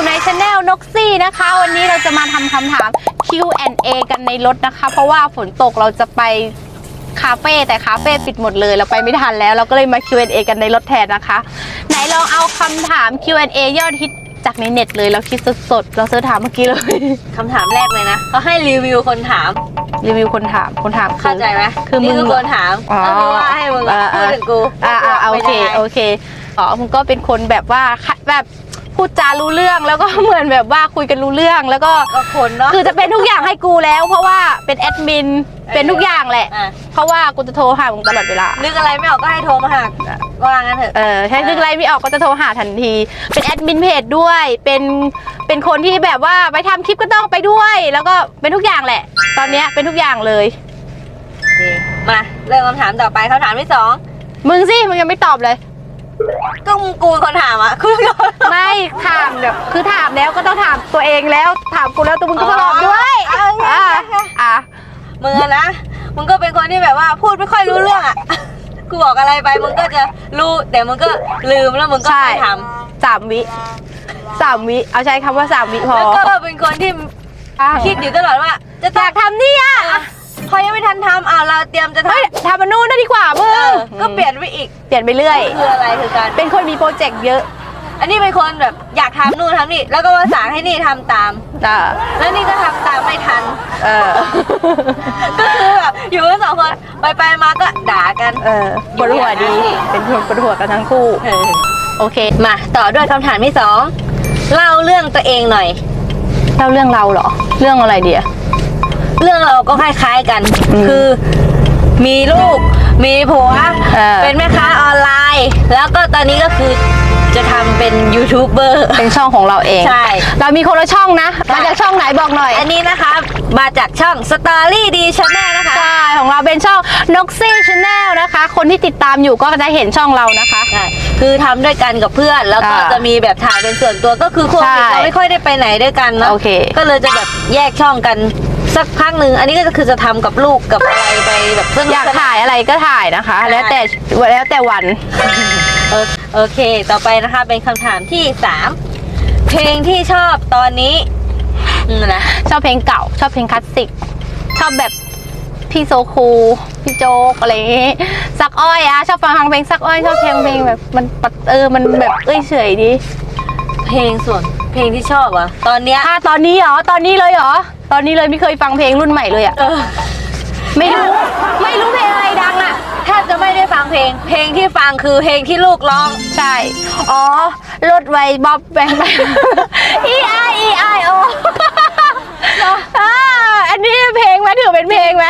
อยู่ในช anel นกซี่นะคะ วันนี้เราจะมาทำคำถาม Q&A กันในรถนะคะ เพราะว่าฝนตกเราจะไปคาเฟ่แต่คาเฟ่ปิดหมดเลยเราไปไม่ทันแล้ว เราก็เลยมา Q&A กันในรถแทนนะคะ ไหนลองเอาคำถาม Q&A ยอดฮิตจากในเน็ตเลยเราคิดสดๆเราเสิร์ชถามเมื่อกี้เลยคำถามแรกเลยนะเขาให้รีวิวคนถาม รีวิวคนถามคนถามคือเข้าใจไหมคือมึนี่งคือคนถามอ๋อก็คือว่าให้มึงอะอ่าพูดถึงกูอ่าอ่าอ่าโอเคป็นยังไงโอเคอ๋อมึงก็เป็นคนแบบว่าแบบ พูดจารู้เรื่องแล้วก็เหมือนแบบว่าคุยกันรู้เรื่องแล้วก็ก็คนเนาะ คือจะเป็นทุกอย่างให้กูแล้ว เพราะว่าเป็นแอดมินเป็นทุกอย่างแหละ อะ เพราะว่ากูจะโทรหามึงตลอดเวลา นึกอะไรไม่ออกก็ให้โทรมาหาว่างั้นเถอะ เออใช่นึกอะไรไม่ออกก็จะโทรหาทันที เป็นแอดมินเพจด้วย เป็น เป็นคนที่แบบว่าไปทำคลิปก็ต้องไปด้วย แล้วก็เป็นทุกอย่างแหละ ตอนเนี้ยเป็นทุกอย่างเลยนี่มาเริ่มคำถามต่อไปคำถามที่สองมึงสิ มึงยังไม่ตอบเลย ก็มึงกูเป็นคนถามอะคุณก็ไม่ถามแบบคือถามแล้วก็ต้องถามตัวเองแล้ว ถามกูแล้วตัวมึงก็ตอบด้วยอ๋ออ่อะอะมึงอะนะมึงก็เป็นคนที่แบบว่าพูดไม่ค่อยรู้เรื่องอะกูบอกอะไรไปมึงก็จะรู้แต่มึงก็ลืมแล้วมึงก็ไม่ทำสามวิสามวิเอาใช้คำว่าสามวิพอแล้วก็เป็นคนที่อะคิดอยู่ตลอดว่า จะอยากทำนี่อะเออ พอยังไม่ทันทำอ่าเราเตรียมจะทเฮ้ยทำมันนู่นได้ดีกว่ามึำเองอก็เปลี่ยนไปอีกเปลี่ยนไปเรื่อย คืออะไรคือการเป็นคนมีโปรเจกต์เยอะอันนี้เป็นคนแบบอยากทำนู่นทำนี่แล้วก็ประสานให้นี่ทำตามอ่าแล้วนี่ก็ทำตามไม่ทัน เออ ก็คือแบบอยู่กันสองคนไปไปๆมาก็ด่ากัน เออปวดหัวดี เป็นคนปวดหัวกันทั้งคู่เออโอเค มาต่อด้วยคำถามที่สองเล่าเรื่องตัวเองหน่อย เล่าเรื่องเราเหรอ เรื่องอะไรเดีย เรื่องเราก็คล้ายๆกันอืมคือมีลูก มีผัว เออ เป็นแม่ค้าออนไลน์ แล้วก็ตอนนี้ก็คือจะทำเป็นยูทูบเบอร์ เป็นช่องของเราเองใช่ เรามีคนละช่องนะมาจากช่องไหนบอกหน่อยอันนี้นะคะ มาจากช่อง Story D Channel นะคะ ใช่ของเราเป็นช่องนกซี่ชาแนลนะคะ คนที่ติดตามอยู่ก็จะเห็นช่องเรานะคะ ใช่คือทำด้วยกันกับเพื่อนแล้วก็อ่าจะมีแบบถ่ายเป็นส่วนตัวก็คือโควิดใช่เราไม่ค่อยได้ไปไหนด้วยกันเนาะโอเค ก็เลยจะแบบแยกช่องกัน สักพักหนึ่งอันนี้ก็คือจะทำกับลูกกับอะไรไปแบบสนุอยากสนนถ่ายอะไรก็ถ่ายนะคะใช่แล้วแต่แล้วแต่วันโอโอเค ต่อไปนะคะเป็นคำถามที่สามเพลงที่ชอบตอนนี้อืมนะชอบเพลงเก่า ชอบเพลงคลาสสิก ชอบแบบพี่โซคูพี่โจ๊กอะไรอย่างงี้ซักอ้อยอะชอบฟังเพลงซักอ้อยชอบเพลงเพลงแบบมันปัดเออมันแบบเอ้ยเฉยดี เพลงส่วนเพลงที่ชอบอะตอนเนี้ยอะตอนนี้เหรอ ตอนนี้เลยเหรอ ตอนนี้เลยไม่เคยฟังเพลงรุ่นใหม่เลยอะเออ ไม่รู้ ไม่รู้เพลงอะไรดังอะแทบจะไม่ได้ฟังเพลง เพลงที่ฟังคือเพลงที่ลูกร้อง ใช่ อ๋อ รถไวบ๊อบแบงไปอีไออีไอโออ่าอันนี้เพลงไหมถือเป็นเพลงไหม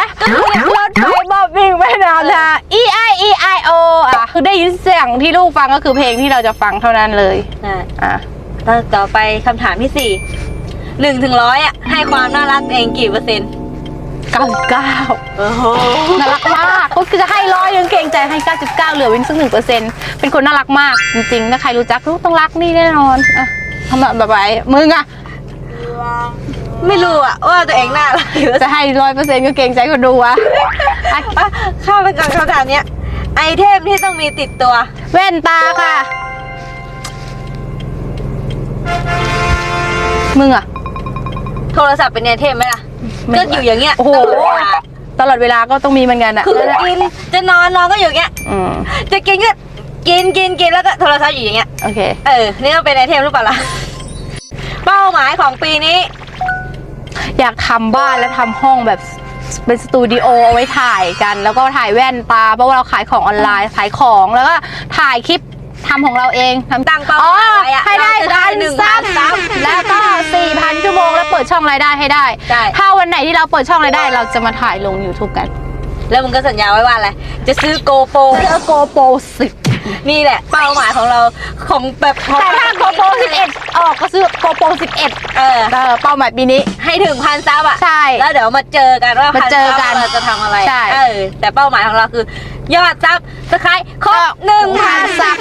รถไฟบ๊อบวิ่งไปนานนะอีไออีไอโออะ คือได้ยินเสียงที่ลูกฟังก็คือเพลงที่เราจะฟังเท่านั้นเลย อะอะ ต่อต่อไปคำถามที่สี่หนึ่งถึงร้อยอะให้ความน่ารักตัวเองกี่เปอร์เซ็นต์เก้าสิบเก้าโอ้โหน่ารักมากก็คือจะให้ร้อยยังเกรงใจให้เก้าสิบเก้าเหลือเว้นสักหนึ่งเปอร์เซ็นต์เป็นคนน่ารักมากจริงๆถ้าใครรู้จักรู้ต้องรักนี่แน่นอนอะทำแบบไปมึงอะไม่รู้อะว่าตัวเองน่ารักหรือจะให้ร้อยเปอร์เซ็นต์ก็เกรงใจคนดูวะอะอะข้ามไปก่อนคำถามเนี้ยไอเทมที่ต้องมีติดตัว แว่นตาค่ะ มึงอะโทรศัพท์เป็นไอเทมไหมล่ะไม่ก็อยู่อย่างเงี้ยโอ้โห ตลอดเวลาตลอดเวลาก็ต้องมีเหมือนกันอะคือกินจะนอนนอนก็อยู่อย่างเงี้ย อืมจะกินก็กินกินกินแล้วก็โทรศัพท์อยู่อย่างเงี้ย โอเค เออ นี่ก็เป็นไอเทมหรือเปล่าล่ะ เป้าหมายของปีนี้ อยากทำบ้านแล้วทำห้องแบบเป็นสตูดิโอเอาไว้ถ่ายกัน แล้วก็ถ่ายแว่นตาเพราะว่าเราขายของออนไลน์ขายของแล้วก็ถ่ายคลิปทำของเราเองทำตั้งเป้าอ๋อหมายไว้อะ ให้ ปิดช่องรายได้ให้ได้ ใช่ ถ้าวันไหนที่เราเปิดช่องรายได้ เราจะมาถ่ายลง YouTube กัน แล้วมึงก็สัญญาไว้ว่าอะไร จะซื้อโกโปรเสื้อโกโปรสิบนี่แหละ เป้าหมายของเราของแบบของแต่ถ้าโกโปร11ออกก็ซื้อโกโปร11เออเออ เป้าหมายปีนี้ ให้ถึงพันซับอะใช่ แล้วเดี๋ยวมาเจอกันว่ามาพันเจอซับกันเราจะทำอะไรใช่ เออแต่เป้าหมายของเราคือ ยอดซับสไครต์ครบหนึ่งพันซัซับบ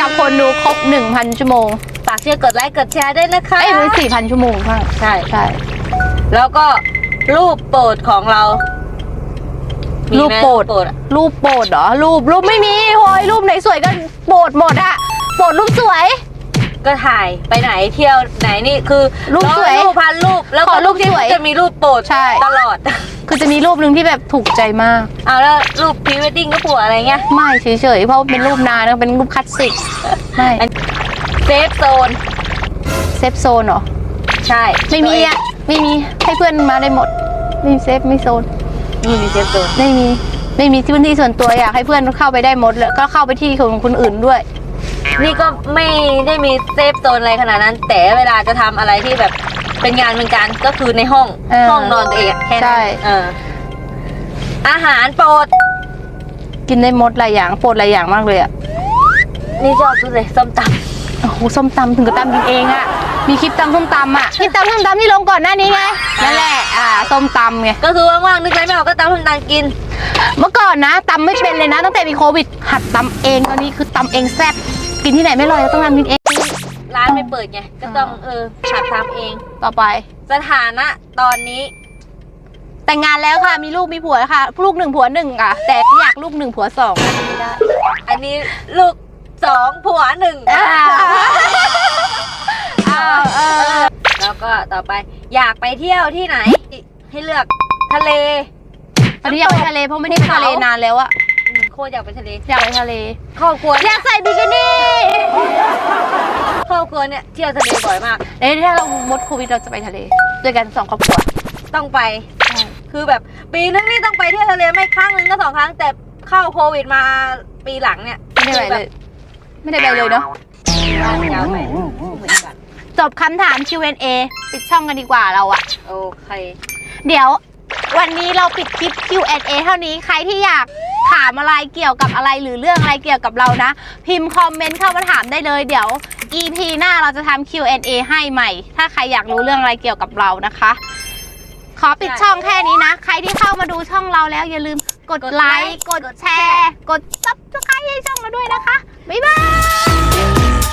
กับคนดูครบ1,000ชั่วโมง ฝากเชื่อกดไลค์กดแชร์ด้วยนะคะเอ้ยเป็น4,000ชั่วโมงบ้างใช่ใช่แล้วก็รูปโปรดของเรามีรูปไหมโปรดโปรดอะรูปโปรดเหรอรูปรูปไม่มีโอยรูปไหนสวยก็โปรดหมดอะโปรดรูปสวย ก็ถ่ายไปไหนเที่ยวไหนนี่คือรูปสวยร้อรูปพันรูปแล้วขก็อรูปที่สวยจะมีรูปโปรดใช่ตลอด คือจะมีรูปหนึ่งที่แบบถูกใจมากเอาแล้วรูปพรีเวดดิ้งก็ผัวอะไรเงี้ยไม่เฉยๆเพราะว่าเป็นรูปนานนะเป็นรูปคลาสสิกไม่ เซฟโซน เซฟโซนเหรอ ใช่ไม่มีอะ ไม่มี ให้เพื่อนมาได้หมด ไม่มีเซฟไม่โซนนี่มีเซฟโซน ไม่มี ไม่มีพื้นที่ส่วนตัวอยากให้เพื่อนเข้าไปได้หมดเลย ก็เข้าไปที่ของคนอื่นด้วย นี่ก็ไม่ได้มีเซฟโซนอะไรขนาดนั้น แต่เวลาจะทำอะไรที่แบบเป็นงานเป็นการก็คือในห้อง เออห้องนอนตัวเองอะแค่ใช่ นั้นเอออาหารโปรด กินได้หมดหลายอย่างโปรดหลายอย่างมากเลยอะ นี่ชอบสุดเลยส้มตโอ้ โหส้มตำถึงกับตำกินเองอะมีคลิปตำส้มตำอะคลิปตำส้มตำที่ลงก่อนหน้านี้ไงนั่นแหละอ่าส้มตำไงำก็คือว่างๆนึกอะไรไม่ออกก็ตำส้มตำกิน เมื่อก่อนนะตำไม่เป็นเลยนะ ตั้งแต่มีโควิด หัดตำเองตอนนี้คือตำเองแซ่บกินที่ไหนไม่อร่อยก็ต้องทำกินเอง ร้านไม่เปิดไงก็ต้องเออหัดทำเอง ต่อไป สถานะตอนนี้ แต่งงานแล้วค่ะมีลูกมีผัวแล้วค่ะ ลูกหนึ่งผัวหนึ่งอะ แต่อยากลูกหนึ่งผัวสองไม่ได้อันนี้ลูก สองผัวหนึ่งอ่าอ่าเออแล้วก็ต่อไปอยากไปเที่ยวที่ไหน ให้เลือกทะเลอันนี้อยากไปทะเลเพราะไม่ได้ไปทะเลนานแล้วอะอืมโคตรอยากไปทะเลอยากไปทะเล ครอบครัวอยากใส่บิกินี่ครอบครัวเนี่ยเที่ยวทะเลบ่อยมากเดี๋ยวถ้าเราหมดโควิดเราจะไปทะเลด้วยกันสองครอบครัว ต้องไป คือแบบปีนึงนี่ต้องไปเที่ยวทะเลไม่ครั้งหนึงก็สองครั้ง แต่เข้าโควิดมาปีหลังเนี่ยไม่ได้ไปเลย ไม่ได้ไปเลยเนาะแบบยาวไปเหมือนกันจบคำถาม Q&A ปิดช่องกันดีกว่าเราอะ โอเค เดี๋ยววันนี้เราปิดคลิป Q&A เท่านี้ใครที่อยากถามอะไรเกี่ยวกับอะไรหรือเรื่องอะไรเกี่ยวกับเรานะ พิมพ์คอมเมนต์เข้ามาถามได้เลยเดี๋ยว EP หน้าเราจะทำ Q&A ให้ใหม่ ถ้าใครอยากรู้เรื่องอะไรเกี่ยวกับเรานะคะ ขอปิดช่องแค่นี้นะ ใครที่เข้ามาดูช่องเราแล้วอย่าลืม กดไลค์ กดแชร์ กดซับสไครต์ให้ช่องเราด้วยนะคะ บ๊ายบาย